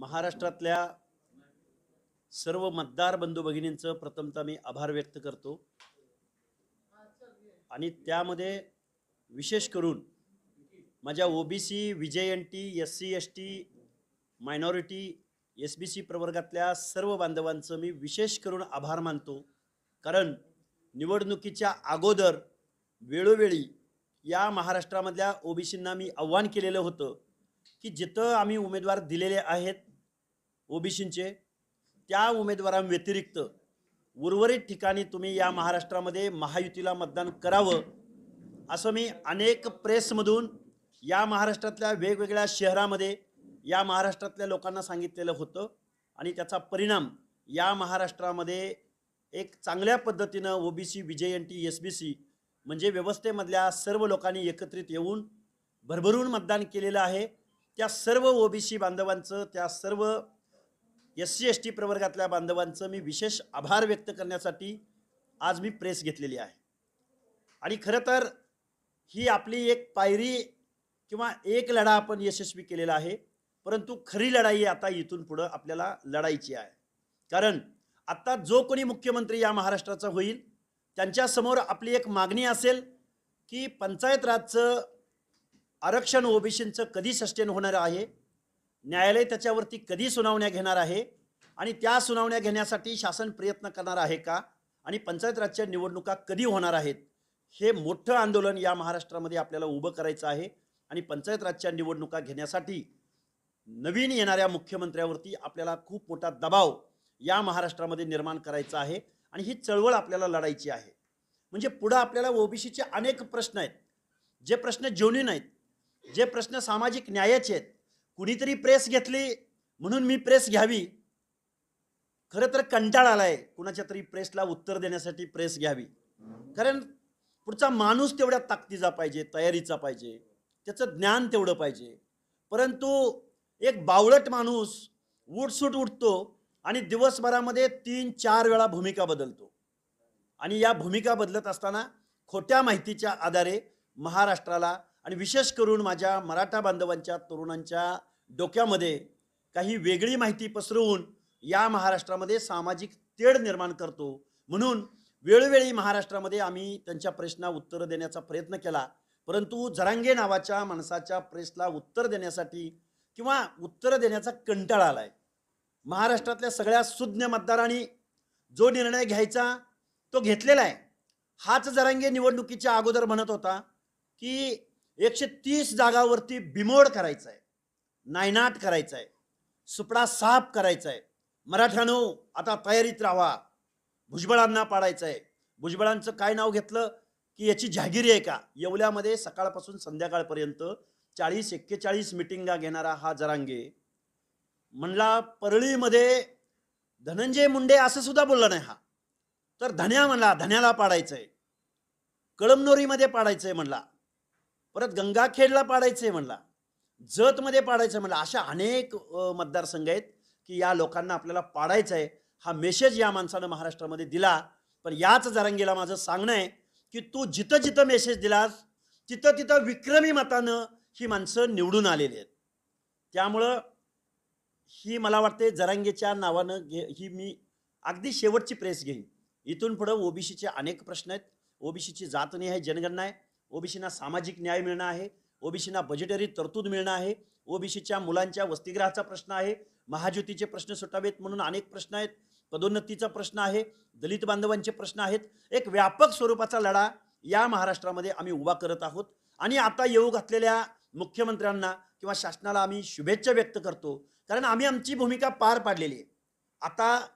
महाराष्ट्रातल्या सर्व मतदार बंधू भगिनींचं प्रथमतः मी आभार व्यक्त करतो. आणि त्यामध्ये विशेष करून माझ्या OBC VJ N T S C S T minority S B C प्रवर्गातल्या सर्व बांधवांचं मी विशेष करून आभार मानतो. कारण निवडणुकीच्या अगोदर वेळोवेळी या महाराष्ट्रामधल्या ओबीसींना मी आव्हान केलेलं होतं की जिथं आम्ही उमेदवार दिलेले आहेत ओबीसींचे त्या उमेदवारांव्यतिरिक्त उर्वरित ठिकाणी तुम्ही या महाराष्ट्रामध्ये महायुतीला मतदान करावं असं मी अनेक प्रेसमधून या महाराष्ट्रातल्या वेगवेगळ्या शहरामध्ये या महाराष्ट्रातल्या लोकांना सांगितलेलं होतं. आणि त्याचा परिणाम या महाराष्ट्रामध्ये एक चांगल्या पद्धतीनं OBC VJ N T S B C म्हणजे व्यवस्थेमधल्या सर्व लोकांनी एकत्रित येऊन भरभरून मतदान केलेलं आहे. त्या सर्व ओबीसी बांधवांचं त्या सर्व एस सी एस टी प्रवर्गातल्या बांधवांचं मी विशेष आभार व्यक्त करण्यासाठी आज मी प्रेस घेतलेली आहे. आणि खरं तर ही आपली एक पायरी किंवा एक लढा आपण यशस्वी केलेला आहे परंतु खरी लढाई आता इथून पुढं आपल्याला लढायची आहे. कारण आत्ता जो कोणी मुख्यमंत्री या महाराष्ट्राचा होईल त्यांच्यासमोर आपली एक मागणी असेल की पंचायत राजचं आरक्षण ओबीसींचं कधी सस्टेन होणार आहे न्यायालय त्याच्यावरती कधी सुनावण्या घेणार आहे? आणि त्या सुनावण्या घेण्यासाठी शासन प्रयत्न करणार आहे का? आणि पंचायत राजच्या निवडणुका कधी होणार आहेत? हे मोठं आंदोलन या महाराष्ट्रामध्ये आपल्याला उभं करायचं आहे. आणि पंचायत राजच्या निवडणुका घेण्यासाठी नवीन येणाऱ्या मुख्यमंत्र्यावरती आपल्याला खूप मोठा दबाव या महाराष्ट्रामध्ये निर्माण करायचा आहे. आणि ही चळवळ आपल्याला लढायची आहे. म्हणजे पुढं आपल्याला ओबीसीचे अनेक प्रश्न आहेत. जे प्रश्न जेवणी आहेत जे प्रश्न सामाजिक न्यायाचे आहेत कुणीतरी प्रेस घेतली म्हणून मी प्रेस घ्यावी. खरं तर कंटाळा आलाय कुणाच्या तरी प्रेसला उत्तर देण्यासाठी प्रेस घ्यावी. कारण पुढचा माणूस तेवढ्या ताकदीचा पाहिजे तयारीचा पाहिजे त्याचं ज्ञान तेवढं पाहिजे. परंतु एक बावळट माणूस उठसूट उठतो आणि दिवसभरामध्ये तीन चार वेळा भूमिका बदलतो. आणि या भूमिका बदलत असताना खोट्या माहितीच्या आधारे महाराष्ट्राला आणि विशेष करून माझ्या मराठा बांधवांच्या तरुणांच्या डोक्यामध्ये काही वेगळी माहिती पसरवून या महाराष्ट्रामध्ये सामाजिक तेढ निर्माण करतो. म्हणून वेळोवेळी महाराष्ट्रामध्ये आम्ही त्यांच्या प्रश्ना उत्तरं देण्याचा प्रयत्न केला. परंतु जरांगे नावाच्या माणसाच्या प्रेसला उत्तर देण्यासाठी किंवा उत्तरं देण्याचा कंटाळा आला आहे महाराष्ट्रातल्या सगळ्या सुज्ञ मतदारांनी जो निर्णय घ्यायचा तो घेतलेला आहे. हाच जरांगे निवडणुकीच्या अगोदर म्हणत होता की एकशे तीस जागावरती बिमोड करायचा आहे. नायनाट करायचा आहे सुपडा साफ करायचा आहे मराठ्यानो आता तयारीत राहा. भुजबळांना पाडायचं आहे भुजबळांचं काय नाव घेतलं? की याची जहागिरी आहे का? येवल्यामध्ये सकाळपासून संध्याकाळपर्यंत चाळीस एक्केचाळीस मिटिंगा घेणारा हा जरांगे. म्हणला परळीमध्ये धनंजय मुंडे असं सुद्धा बोलला नाही हा. तर धन्या म्हणला धन्याला पाडायचंय. कळमनोरीमध्ये पाडायचंय म्हणला. परत गंगाखेडला पाडायचंय म्हणला. जतमध्ये पाडायचं म्हणलं अशा अनेक मतदारसंघ आहेत की या लोकांना आपल्याला पाडायचं आहे हा मेसेज या माणसानं महाराष्ट्रामध्ये दिला. पण याच जरांगीला माझं सांगणं आहे की तू जिथं जिथं मेसेज दिलास तिथं तिथं विक्रमी मतानं ही माणसं निवडून आलेली आहेत. त्यामुळं ही मला वाटते जरांगेच्या नावानं घे ही मी अगदी शेवटची प्रेस घेईन. इथून पुढं ओबीसीचे अनेक प्रश्न आहेत. ओबीसीची आहे जनगणना आहे. ओबीसीना सामाजिक न्याय मिळणं आहे. ओबीसीना बजेटरी तरतूद मिळणं आहे. ओबीसीच्या मुलांच्या वसतिगृहाचा प्रश्न आहे. महाज्योतीचे प्रश्न सुटावेत म्हणून अनेक प्रश्न आहेत. पदोन्नतीचा प्रश्न आहे. दलित बांधवांचे प्रश्न आहेत. एक व्यापक स्वरूपाचा लढा या महाराष्ट्रामध्ये आम्ही उभा करत आहोत. आणि आता येऊ घातलेल्या मुख्यमंत्र्यांना किंवा शासनाला आम्ही शुभेच्छा व्यक्त करतो. कारण आम्ही आमची भूमिका पार पाडलेली आहे. आता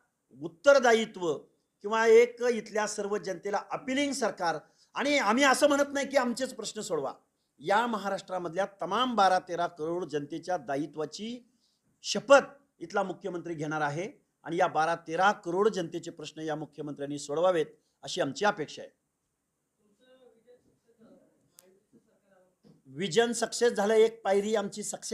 उत्तरदायित्व किंवा एक इथल्या सर्व जनतेला अपिलिंग सरकार. आणि आम्ही असं म्हणत नाही की आमचेच प्रश्न सोडवा. या महाराष्ट्रामधल्या तमाम बारा तेरा करोड जनतेच्या दायित्वाची शपथ इथला मुख्यमंत्री घेणार आहे. आणि या बारा तेरा करोड जनतेचे प्रश्न या मुख्यमंत्र्यांनी सोडवावेत अशी आमची अपेक्षा आहे. विजन सक्सेस झालं एक पायरी आमची सक्सेस